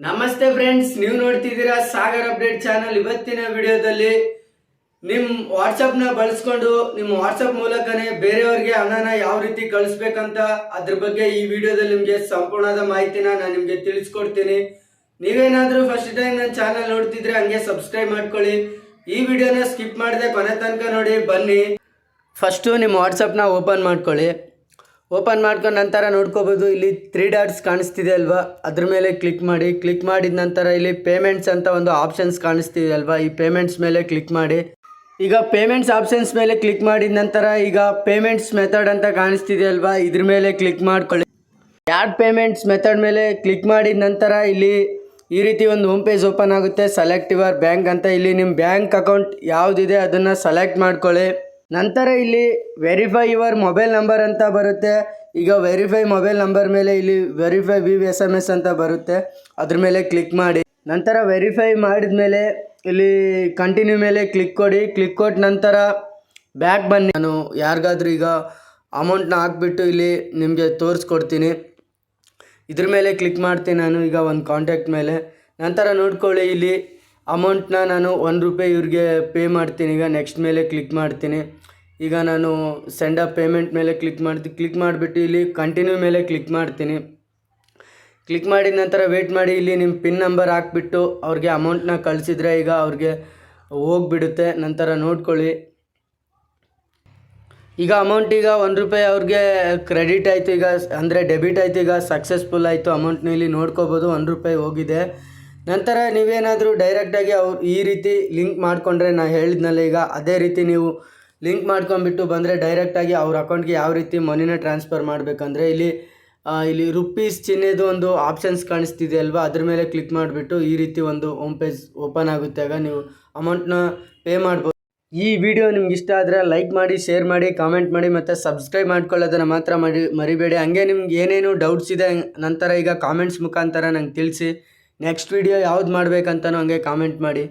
ನಮಸ್ತೆ ಫ್ರೆಂಡ್ಸ್ ನೀವು ನೋಡ್ತಿದ್ದೀರಾ ಸಾಗರ್ ಅಪ್ಡೇಟ್ ಚಾನಲ್ ಇವತ್ತಿನ ವಿಡಿಯೋದಲ್ಲಿ ನಿಮ್ಮ ವಾಟ್ಸಪ್ನ ಬಳಸ್ಕೊಂಡು ನಿಮ್ಮ ವಾಟ್ಸಪ್ ಮೂಲಕನೇ ಬೇರೆಯವ್ರಿಗೆ ಹಣನ ಯಾವ ರೀತಿ ಕಳಿಸ್ಬೇಕಂತ ಅದ್ರ ಬಗ್ಗೆ ಈ ವಿಡಿಯೋದಲ್ಲಿ ನಿಮಗೆ ಸಂಪೂರ್ಣದ ಮಾಹಿತಿನ ನಾನು ನಿಮಗೆ ತಿಳಿಸ್ಕೊಡ್ತೀನಿ. ನೀವೇನಾದರೂ ಫಸ್ಟ್ ಟೈಮ್ ನನ್ನ ಚಾನಲ್ ನೋಡ್ತಿದ್ರೆ ಹಂಗೆ ಸಬ್ಸ್ಕ್ರೈಬ್ ಮಾಡ್ಕೊಳ್ಳಿ. ಈ ವಿಡಿಯೋನ ಸ್ಕಿಪ್ ಮಾಡದೆ ಕೊನೆ ತನಕ ನೋಡಿ, ಬನ್ನಿ. ಫಸ್ಟು ನಿಮ್ಮ ವಾಟ್ಸಪ್ನ ಓಪನ್ ಮಾಡ್ಕೊಳ್ಳಿ. ಓಪನ್ ಮಾಡ್ಕೊಂಡು ನಂತರ ನೋಡ್ಕೋಬೋದು. ಇಲ್ಲಿ ತ್ರೀ ಡಾಟ್ಸ್ ಕಾಣಿಸ್ತಿದೆ ಅಲ್ವಾ? ಅದ್ರ ಮೇಲೆ ಕ್ಲಿಕ್ ಮಾಡಿ. ಕ್ಲಿಕ್ ಮಾಡಿದ ನಂತರ ಇಲ್ಲಿ ಪೇಮೆಂಟ್ಸ್ ಅಂತ ಒಂದು ಆಪ್ಷನ್ಸ್ ಕಾಣಿಸ್ತಿದೆ ಅಲ್ವಾ? ಈ ಪೇಮೆಂಟ್ಸ್ ಮೇಲೆ ಕ್ಲಿಕ್ ಮಾಡಿ. ಈಗ ಪೇಮೆಂಟ್ಸ್ ಆಪ್ಷನ್ಸ್ ಮೇಲೆ ಕ್ಲಿಕ್ ಮಾಡಿದ ನಂತರ ಈಗ ಪೇಮೆಂಟ್ಸ್ ಮೆಥಡ್ ಅಂತ ಕಾಣಿಸ್ತಿದೆ ಅಲ್ವಾ? ಇದ್ರ ಮೇಲೆ ಕ್ಲಿಕ್ ಮಾಡ್ಕೊಳ್ಳಿ. ಯಾಡ್ ಪೇಮೆಂಟ್ಸ್ ಮೆಥಡ್ ಮೇಲೆ ಕ್ಲಿಕ್ ಮಾಡಿದ ನಂತರ ಇಲ್ಲಿ ಈ ರೀತಿ ಒಂದು ಹೋಮ್ ಪೇಜ್ ಓಪನ್ ಆಗುತ್ತೆ. ಸೆಲೆಕ್ಟ್ ಯುವರ್ ಬ್ಯಾಂಕ್ ಅಂತ. ಇಲ್ಲಿ ನಿಮ್ಮ ಬ್ಯಾಂಕ್ ಅಕೌಂಟ್ ಯಾವುದಿದೆ ಅದನ್ನು ಸೆಲೆಕ್ಟ್ ಮಾಡ್ಕೊಳ್ಳಿ. ನಂತರ ಇಲ್ಲಿ ವೆರಿಫೈ ಯುವರ್ ಮೊಬೈಲ್ ನಂಬರ್ ಅಂತ ಬರುತ್ತೆ. ಈಗ ವೆರಿಫೈ ಮೊಬೈಲ್ ನಂಬರ್ ಮೇಲೆ ಇಲ್ಲಿ verify V S M S ಅಂತ ಬರುತ್ತೆ. ಅದ್ರ ಮೇಲೆ ಕ್ಲಿಕ್ ಮಾಡಿ. ನಂತರ ವೆರಿಫೈ ಮಾಡಿದ ಮೇಲೆ ಇಲ್ಲಿ ಕಂಟಿನ್ಯೂ ಮೇಲೆ ಕ್ಲಿಕ್ ಕೊಡಿ. ಕ್ಲಿಕ್ ಕೊಟ್ಟ ನಂತರ ಬ್ಯಾಕ್ ಬನ್ನಿ. ನಾನು ಯಾರಿಗಾದ್ರೂ ಈಗ ಅಮೌಂಟ್ನ ಹಾಕ್ಬಿಟ್ಟು ಇಲ್ಲಿ ನಿಮಗೆ ತೋರಿಸ್ಕೊಡ್ತೀನಿ. ಇದ್ರ ಮೇಲೆ ಕ್ಲಿಕ್ ಮಾಡ್ತೀನಿ ನಾನು ಈಗ ಒಂದು ಕಾಂಟ್ಯಾಕ್ಟ್ ಮೇಲೆ. ನಂತರ ನೋಡ್ಕೊಳ್ಳಿ ಇಲ್ಲಿ ಅಮೌಂಟ್ನ ನಾನು ಒಂದು ರೂಪಾಯಿ ಇವ್ರಿಗೆ ಪೇ ಮಾಡ್ತೀನಿ. ಈಗ ನೆಕ್ಸ್ಟ್ ಮೇಲೆ ಕ್ಲಿಕ್ ಮಾಡ್ತೀನಿ. ಈಗ ನಾನು ಸೆಂಡ್ ಅಪ್ ಪೇಮೆಂಟ್ ಮೇಲೆ ಕ್ಲಿಕ್ ಮಾಡ್ತೀನಿ ಕ್ಲಿಕ್ ಮಾಡಿಬಿಟ್ಟು ಇಲ್ಲಿ ಕಂಟಿನ್ಯೂ ಮೇಲೆ ಕ್ಲಿಕ್ ಮಾಡ್ತೀನಿ. ಕ್ಲಿಕ್ ಮಾಡಿದ ನಂತರ ವೇಟ್ ಮಾಡಿ ಇಲ್ಲಿ ನಿಮ್ಮ ಪಿನ್ ನಂಬರ್ ಹಾಕ್ಬಿಟ್ಟು ಅವ್ರಿಗೆ ಅಮೌಂಟ್ನ ಕಳಿಸಿದ್ರೆ ಈಗ ಅವ್ರಿಗೆ ಹೋಗ್ಬಿಡುತ್ತೆ. ನಂತರ ನೋಡ್ಕೊಳ್ಳಿ. ಈಗ ಅಮೌಂಟ್ ಈಗ ಒಂದು ರೂಪಾಯಿ ಅವ್ರಿಗೆ ಕ್ರೆಡಿಟ್ ಆಯಿತು. ಈಗ ಅಂದರೆ ಡೆಬಿಟ್ ಆಯಿತು. ಈಗ ಸಕ್ಸಸ್ಫುಲ್ ಆಯಿತು. ಅಮೌಂಟ್ನ ಇಲ್ಲಿ ನೋಡ್ಕೋಬೋದು. ಒಂದು ರೂಪಾಯಿ ಹೋಗಿದೆ. ನಂತರ ನೀವೇನಾದರೂ ಡೈರೆಕ್ಟಾಗಿ ಅವ್ರು ಈ ರೀತಿ ಲಿಂಕ್ ಮಾಡಿಕೊಂಡ್ರೆ ನಾನು ಹೇಳಿದ್ನಲ್ಲ ಈಗ, ಅದೇ ರೀತಿ ನೀವು ಲಿಂಕ್ ಮಾಡ್ಕೊಂಬಿಟ್ಟು ಬಂದರೆ ಡೈರೆಕ್ಟಾಗಿ ಅವ್ರ ಅಕೌಂಟ್ಗೆ ಯಾವ ರೀತಿ ಮನಿನ ಟ್ರಾನ್ಸ್ಫರ್ ಮಾಡಬೇಕಂದ್ರೆ ಇಲ್ಲಿ ಇಲ್ಲಿ ರುಪೀಸ್ ಚಿಹ್ನೆದು ಒಂದು ಆಪ್ಷನ್ಸ್ ಕಾಣಿಸ್ತಿದೆ ಅಲ್ವಾ? ಅದ್ರ ಮೇಲೆ ಕ್ಲಿಕ್ ಮಾಡಿಬಿಟ್ಟು ಈ ರೀತಿ ಒಂದು ಹೋಮ್ ಪೇಜ್ ಓಪನ್ ಆಗುತ್ತೆ. ಆಗ ನೀವು ಅಮೌಂಟ್ನ ಪೇ ಮಾಡ್ಬೋದು ಈ ವಿಡಿಯೋ ನಿಮ್ಗೆ ಇಷ್ಟ ಆದರೆ ಲೈಕ್ ಮಾಡಿ ಶೇರ್ ಮಾಡಿ ಕಾಮೆಂಟ್ ಮಾಡಿ ಮತ್ತು ಸಬ್ಸ್ಕ್ರೈಬ್ ಮಾಡ್ಕೊಳ್ಳೋದನ್ನು ಮಾತ್ರ ಮರಿಬೇಡಿ. ಹಂಗೆ ನಿಮ್ಗೆ ಏನೇನು ಡೌಟ್ಸ್ ಇದೆ, ನಂತರ ಈಗ ಕಾಮೆಂಟ್ಸ್ ಮುಖಾಂತರ ನಂಗೆ ತಿಳಿಸಿ. ನೆಕ್ಸ್ಟ್ ವಿಡಿಯೋ ಯಾವ್ದು ಮಾಡಬೇಕಂತನೂ ಹಂಗೆ ಕಾಮೆಂಟ್ ಮಾಡಿ.